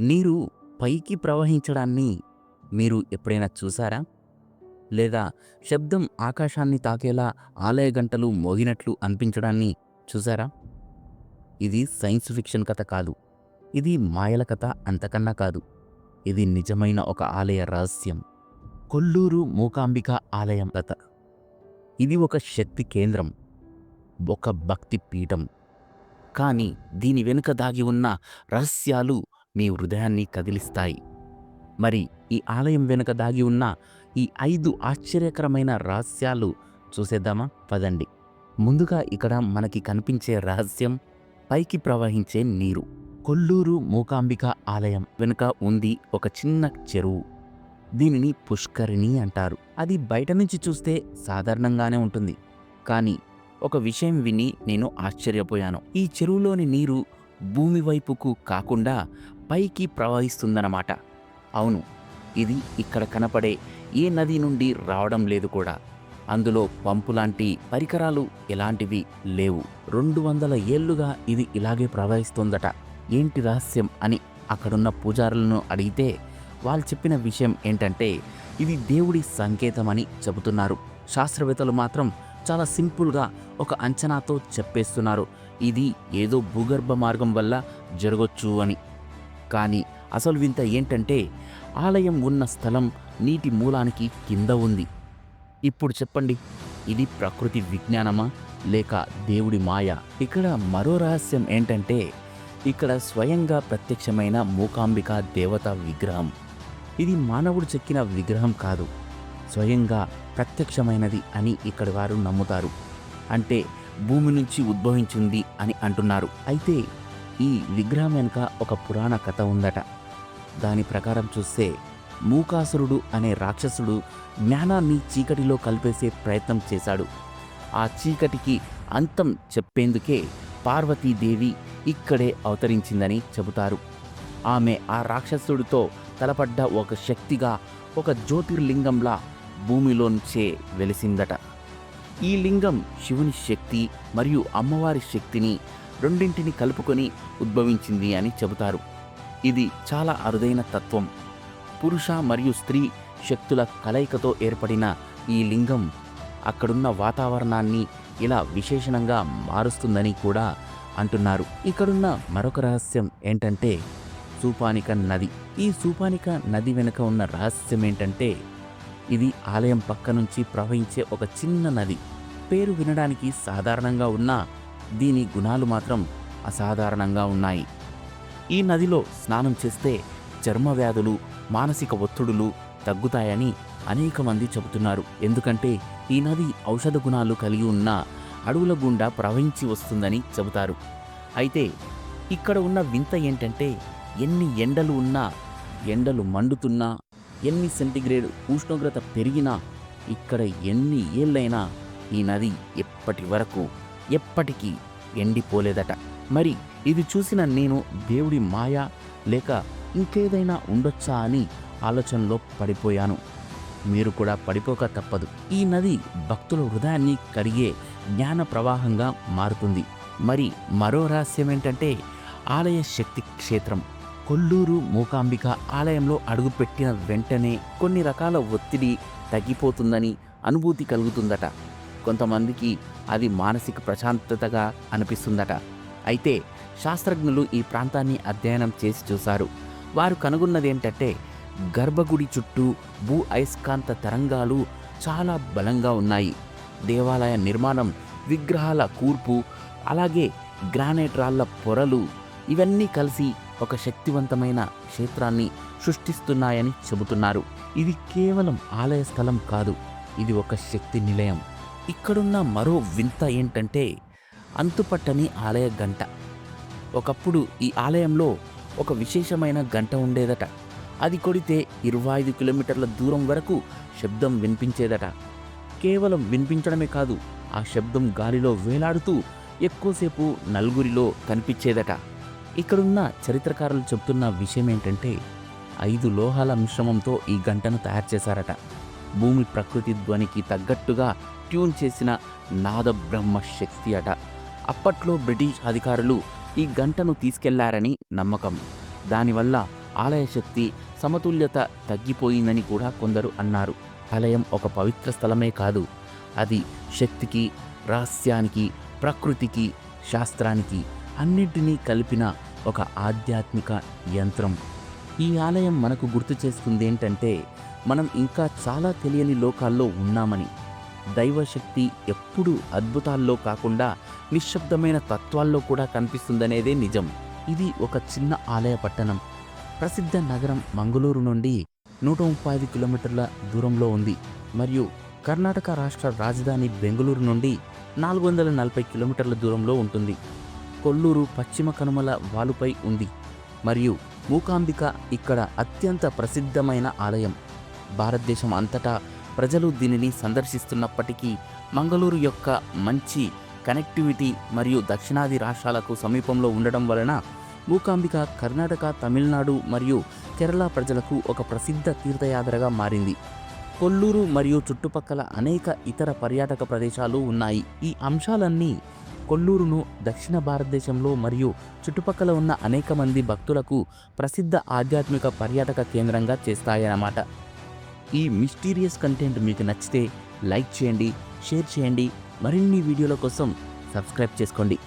నీరు పైకి ప్రవహించడాన్ని మీరు ఎప్పుడైనా చూసారా? లేదా శబ్దం ఆకాశాన్ని తాకేలా ఆలయ గంటలు మోగినట్లు అనిపించడాన్ని చూసారా? ఇది సైన్స్ ఫిక్షన్ కథ కాదు. ఇది మాయల కథ అంతకన్నా కాదు. ఇది నిజమైన ఒక ఆలయ రహస్యం. కొల్లూరు మూకాంబిక ఆలయం కథ. ఇది ఒక శక్తి కేంద్రం. ఒక భక్తి పీఠం. కానీ దీని వెనుక దాగి ఉన్న రహస్యాలు మీ హృదయాన్ని కదిలిస్తాయి. మరి ఈ ఆలయం వెనుక దాగి ఉన్న ఈ ఐదు ఆశ్చర్యకరమైన రహస్యాలు చూసేద్దామా? పదండి. ముందుగా ఇక్కడ మనకి కనిపించే రహస్యం పైకి ప్రవహించే నీరు. కొల్లూరు మూకాంబిక ఆలయం వెనుక ఉంది ఒక చిన్న చెరువు. దీనిని పుష్కరిణి అంటారు. అది బయట నుంచి చూస్తే సాధారణంగానే ఉంటుంది. కానీ ఒక విషయం విని నేను ఆశ్చర్యపోయాను. ఈ చెరువులోని నీరు భూమి వైపుకు కాకుండా పైకి ప్రవహిస్తుందన్నమాట. అవును ఇది ఇక్కడ కనపడే ఏ నది నుండి రావడం లేదు కూడా. అందులో పంపు లాంటి పరికరాలు ఎలాంటివి లేవు. రెండు వందల ఏళ్ళుగా ఇది ఇలాగే ప్రవహిస్తుందట. ఏంటి రహస్యం అని అక్కడున్న పూజారులను అడిగితే వాళ్ళు చెప్పిన విషయం ఏంటంటే ఇది దేవుడి సంకేతమని చెబుతున్నారు. శాస్త్రవేత్తలు మాత్రం చాలా సింపుల్గా ఒక అంచనాతో చెప్పేస్తున్నారు. ఇది ఏదో భూగర్భ మార్గం వల్ల జరగొచ్చు అని. కానీ అసలు వింత ఏంటంటే ఆలయం ఉన్న స్థలం నీటి మూలానికి కింద ఉంది. ఇప్పుడు చెప్పండి ఇది ప్రకృతి విజ్ఞానమా? లేక దేవుడి మాయ? ఇక్కడ మరో రహస్యం ఏంటంటే ఇక్కడ స్వయంగా ప్రత్యక్షమైన మూకాంబిక దేవత విగ్రహం. ఇది మానవుడు చెక్కిన విగ్రహం కాదు. స్వయంగా ప్రత్యక్షమైనది అని ఇక్కడి వారు నమ్ముతారు. అంటే భూమి నుంచి ఉద్భవించింది అని అంటున్నారు. అయితే ఈ విగ్రహం వెనుక ఒక పురాణ కథ ఉందట. దాని ప్రకారం చూస్తే మూకాసురుడు అనే రాక్షసుడు జ్ఞానాన్ని చీకటిలో కలిపేసే ప్రయత్నం చేశాడు. ఆ చీకటికి అంతం చెప్పేందుకే పార్వతీదేవి ఇక్కడే అవతరించిందని చెబుతారు. ఆమె ఆ రాక్షసుడితో తలపడ్డ ఒక శక్తిగా ఒక జ్యోతిర్లింగంలా భూమిలోంచే వెలిసిందట. ఈ లింగం శివుని శక్తి మరియు అమ్మవారి శక్తిని రెండింటిని కలుపుకొని ఉద్భవించింది అని చెబుతారు. ఇది చాలా అరుదైన తత్వం. పురుష మరియు స్త్రీ శక్తుల కలయికతో ఏర్పడిన ఈ లింగం అక్కడున్న వాతావరణాన్ని ఇలా విశేషణంగా మారుస్తుందని కూడా అంటున్నారు. ఇక్కడున్న మరొక రహస్యం ఏంటంటే సూపానిక నది. ఈ సూపానిక నది వెనుక ఉన్న రహస్యం ఏంటంటే ఇది ఆలయం పక్క నుంచి ప్రవహించే ఒక చిన్న నది. పేరు వినడానికి సాధారణంగా ఉన్నా దీని గుణాలు మాత్రం అసాధారణంగా ఉన్నాయి. ఈ నదిలో స్నానం చేస్తే చర్మ వ్యాధులు మానసిక ఒత్తిడులు తగ్గుతాయని అనేక మంది చెబుతున్నారు. ఎందుకంటే ఈ నది ఔషధ గుణాలు కలిగి ఉన్న అడవుల గుండా ప్రవహించి వస్తుందని చెబుతారు. అయితే ఇక్కడ ఉన్న వింత ఏంటంటే ఎన్ని ఎండలు ఉన్నా ఎండలు మండుతున్నా ఎన్ని సెంటిగ్రేడ్ ఉష్ణోగ్రత పెరిగినా ఇక్కడ ఎన్ని ఏళ్ళైనా ఈ నది ఎప్పటి వరకు ఎప్పటికీ ఎండిపోలేదట. మరి ఇది చూసిన నేను దేవుడి మాయ లేక ఇంకేదైనా ఉండొచ్చా అని ఆలోచనలో పడిపోయాను. మీరు కూడా పడిపోక తప్పదు. ఈ నది భక్తుల హృదయాన్ని కరిగే జ్ఞాన ప్రవాహంగా మారుతుంది. మరి మరో రహస్యం ఏంటంటే ఆలయ శక్తి క్షేత్రం. కొల్లూరు మూకాంబిక ఆలయంలో అడుగుపెట్టిన వెంటనే కొన్ని రకాల ఒత్తిడి తగ్గిపోతుందని అనుభూతి కలుగుతుందట. కొంతమందికి అది మానసిక ప్రశాంతతగా అనిపిస్తుందట. అయితే శాస్త్రజ్ఞులు ఈ ప్రాంతాన్ని అధ్యయనం చేసి చూశారు. వారు కనుగొన్నది ఏంటంటే గర్భగుడి చుట్టూ భూ అయస్కాంత తరంగాలు చాలా బలంగా ఉన్నాయి. దేవాలయ నిర్మాణం విగ్రహాల కూర్పు అలాగే గ్రానైట్ రాళ్ళ పొరలు ఇవన్నీ కలిసి ఒక శక్తివంతమైన క్షేత్రాన్ని సృష్టిస్తున్నాయని చెబుతున్నారు. ఇది కేవలం ఆలయ స్థలం కాదు ఇది ఒక శక్తి నిలయం. ఇక్కడున్న మరో వింత ఏంటంటే అంతుపట్టని ఆలయ గంట. ఒకప్పుడు ఈ ఆలయంలో ఒక విశేషమైన గంట ఉండేదట. అది కొడితే ఇరవై ఐదు కిలోమీటర్ల దూరం వరకు శబ్దం వినిపించేదట. కేవలం వినిపించడమే కాదు ఆ శబ్దం గాలిలో వేలాడుతూ ఎక్కువసేపు నలుగురిలో కనిపించేదట. ఇక్కడున్న చరిత్రకారులు చెప్తున్న విషయం ఏంటంటే ఐదు లోహాల మిశ్రమంతో ఈ గంటను తయారు చేశారట. భూమి ప్రకృతి ధ్వనికి తగ్గట్టుగా ట్యూన్ చేసిన నాద బ్రహ్మ శక్తి అట. అప్పట్లో బ్రిటిష్ అధికారులు ఈ గంటను తీసుకెళ్ళారని నమ్మకం. దానివల్ల ఆలయ శక్తి సమతుల్యత తగ్గిపోయిందని కూడా కొందరు అన్నారు. ఆలయం ఒక పవిత్ర స్థలమే కాదు. అది శక్తికి రహస్యానికి ప్రకృతికి శాస్త్రానికి అన్నింటినీ కలిపిన ఒక ఆధ్యాత్మిక యంత్రం. ఈ ఆలయం మనకు గుర్తు చేస్తుంది ఏంటంటే మనం ఇంకా చాలా తెలియని లోకాల్లో ఉన్నామని. దైవశక్తి ఎప్పుడూ అద్భుతాల్లో కాకుండా నిశ్శబ్దమైన తత్వాల్లో కూడా కనిపిస్తుందనేదే నిజం. ఇది ఒక చిన్న ఆలయ పట్టణం. ప్రసిద్ధ నగరం మంగళూరు నుండి నూట ముప్పై ఐదు కిలోమీటర్ల దూరంలో ఉంది. మరియు కర్ణాటక రాష్ట్ర రాజధాని బెంగళూరు నుండి నాలుగు వందల నలభై కిలోమీటర్ల దూరంలో ఉంటుంది. కొల్లూరు పశ్చిమ కనుమల వాలుపై ఉంది. మరియు మూకాంబిక ఇక్కడ అత్యంత ప్రసిద్ధమైన ఆలయం. భారతదేశం అంతటా ప్రజలు దీనిని సందర్శిస్తున్నప్పటికీ మంగళూరు యొక్క మంచి కనెక్టివిటీ మరియు దక్షిణాది రాష్ట్రాలకు సమీపంలో ఉండడం వలన మూకాంబిక కర్ణాటక తమిళనాడు మరియు కేరళ ప్రజలకు ఒక ప్రసిద్ధ తీర్థయాత్రగా మారింది. కొల్లూరు మరియు చుట్టుపక్కల అనేక ఇతర పర్యాటక ప్రదేశాలు ఉన్నాయి. ఈ అంశాలన్నీ కొల్లూరును దక్షిణ భారతదేశంలో మరియు చుట్టుపక్కల ఉన్న అనేక మంది భక్తులకు ప్రసిద్ధ ఆధ్యాత్మిక పర్యాటక కేంద్రంగా చేస్తాయన్నమాట. ఈ మిస్టీరియస్ కంటెంట్ మీకు నచ్చితే లైక్ చేయండి షేర్ చేయండి. మరిన్ని వీడియోల కోసం సబ్స్క్రైబ్ చేసుకోండి.